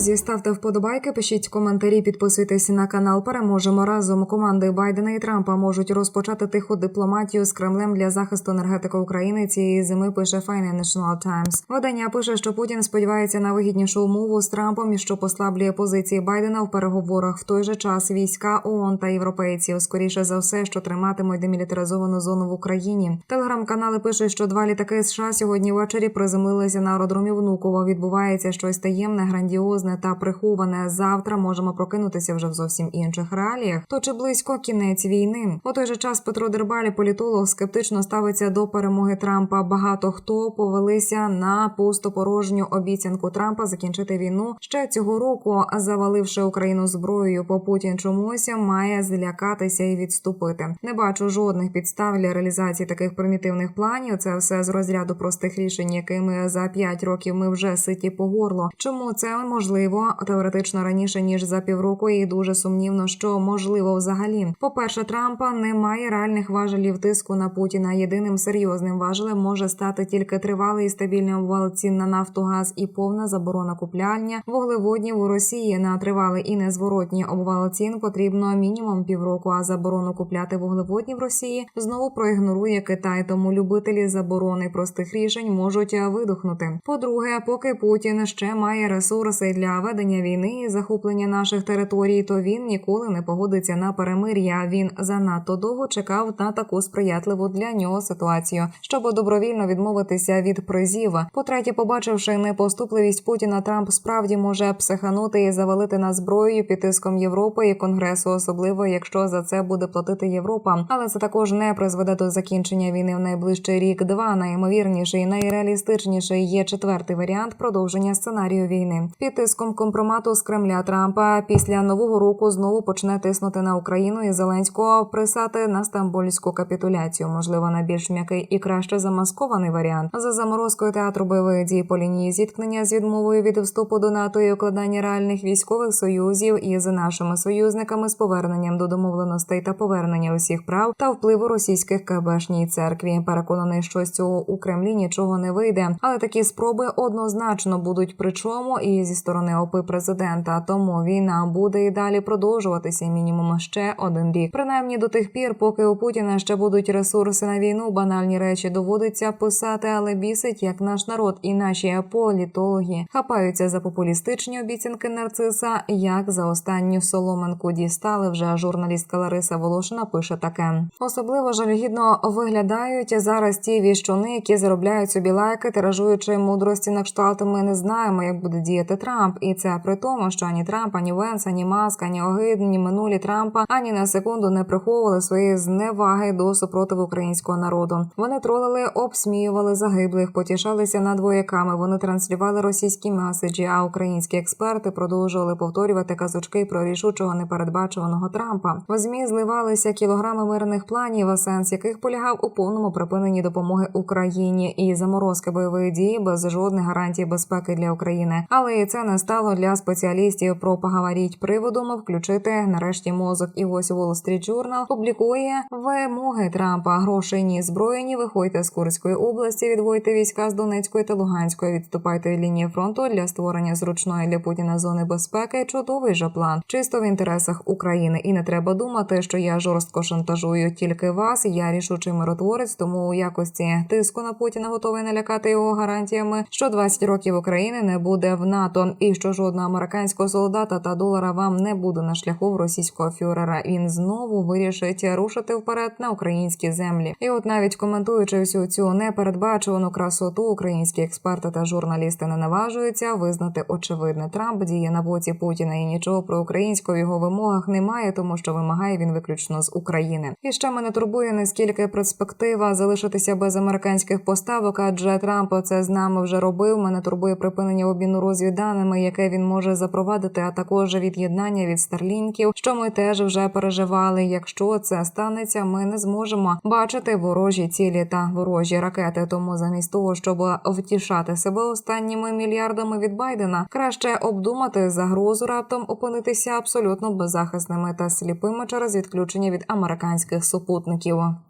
Друзі, ставте вподобайки, пишіть коментарі, підписуйтесь на канал. Переможемо разом. Команди Байдена і Трампа можуть розпочати тиху дипломатію з Кремлем для захисту енергетики України цієї зими. Пише Financial Times. Видання пише, що Путін сподівається на вигіднішу умову з Трампом, і що послаблює позиції Байдена в переговорах. В той же час війська ООН та європейці скоріше за все, що триматимуть демілітаризовану зону в Україні. Телеграм-канали пишуть, що два літаки США сьогодні ввечері приземлилися на аеродромі Внуково. Відбувається щось таємне, грандіозне та приховане. Завтра можемо прокинутися вже в зовсім інших реаліях. То чи близько кінець війни? У той же час Петро Дербалі, політолог, скептично ставиться до перемоги Трампа. Багато хто повелися на пустопорожню обіцянку Трампа закінчити війну ще цього року, заваливши Україну зброєю. По Путін чомусь має злякатися і відступити. Не бачу жодних підстав для реалізації таких примітивних планів. Це все з розряду простих рішень, якими за п'ять років ми вже ситі по горло. Чому це можливо теоретично раніше ніж за півроку, і дуже сумнівно, що можливо взагалі. По перше, Трампа немає реальних важелів тиску на Путіна. Єдиним серйозним важелем може стати тільки тривалий і стабільний обвал цін на нафту, газ і повна заборона купляння вуглеводнів у Росії на тривалий і незворотній обвал цін потрібно мінімум півроку. А заборону купляти вуглеводні в Росії знову проігнорує Китай. Тому любителі заборони простих рішень можуть видохнути. По-друге, поки Путін ще має ресурси для ведення війни і захоплення наших територій, то він ніколи не погодиться на перемир'я. Він занадто довго чекав на таку сприятливу для нього ситуацію, щоб добровільно відмовитися від призів. По-третє, побачивши непоступливість Путіна, Трамп справді може психанути і завалити на зброєю під тиском Європи і Конгресу, особливо якщо за це буде платити Європа. Але це також не призведе до закінчення війни в найближчий рік. Два найімовірніший, найреалістичніший є четвертий варіант продовження сценарію війни. Під тиском компромату з Кремля Трампа після нового року знову почне тиснути на Україну і Зеленського присати на стамбульську капітуляцію. Можливо, на більш м'який і краще замаскований варіант за заморозкою театру бойових дій по лінії зіткнення з відмовою від вступу до НАТО і укладання реальних військових союзів із нашими союзниками з поверненням до домовленостей та повернення усіх прав та впливу російських КБшній церкві. Переконаний, що з цього у Кремлі нічого не вийде, але такі спроби однозначно будуть причому і зі сторони ОПИ президента. Тому війна буде і далі продовжуватися мінімум ще один рік. Принаймні до тих пір, поки у Путіна ще будуть ресурси на війну, банальні речі доводиться писати, але бісить як наш народ і наші політологи хапаються за популістичні обіцянки нарциса. Як за останню соломинку дістали вже журналістка Лариса Волошина пише таке. Особливо жалюгідно виглядають зараз ті віщуни, які заробляють собі лайки, тиражуючи мудрості на кшталт. Ми не знаємо, як буде діяти Трамп, і це при тому, що ані Трамп, ані Венс, ані Маск, ані Огид, ні минулі Трампа ані на секунду не приховували свої зневаги до супротиву українського народу. Вони тролили, обсміювали загиблих, потішалися над вояками. Вони транслювали російські меседжі. А українські експерти продовжували повторювати казочки про рішучого непередбачуваного Трампа. В змі зливалися кілограми мирних планів, сенс яких полягав у повному припиненні допомоги Україні і заморозки бойових дій без жодних гарантій безпеки для України. Але і це не стало для спеціалістів про поговоріть приводом включити нарешті мозок. І ось Wall Street Journal публікує вимоги Трампа. Грошей ні зброєні. Виходьте з Курської області, відводьте війська з Донецької та Луганської. Відступайте від лінії фронту для створення зручної для Путіна зони безпеки. Чудовий же план, чисто в інтересах України. І не треба думати, що я жорстко шантажую тільки вас. Я рішучий миротворець, тому у якості тиску на Путіна готовий налякати його гарантіями, що 20 років України не буде в НАТО, і що жодного американського солдата та долара вам не буде на шляху в російського фюрера. Він знову вирішить рушити вперед на українські землі. І от навіть коментуючи всю цю непередбачувану красоту, українські експерти та журналісти не наважуються визнати очевидне. Трамп діє на боці Путіна і нічого про українську в його вимогах немає, тому що вимагає він виключно з України. І ще мене турбує наскільки перспектива залишитися без американських поставок, адже Трамп це з нами вже робив. Мене турбує припинення обміну розвідданими, яке він може запровадити, а також від'єднання від старлінків, що ми теж вже переживали. Якщо це станеться, ми не зможемо бачити ворожі цілі та ворожі ракети. Тому замість того, щоб втішати себе останніми мільярдами від Байдена, краще обдумати загрозу раптом опинитися абсолютно беззахисними та сліпими через відключення від американських супутників.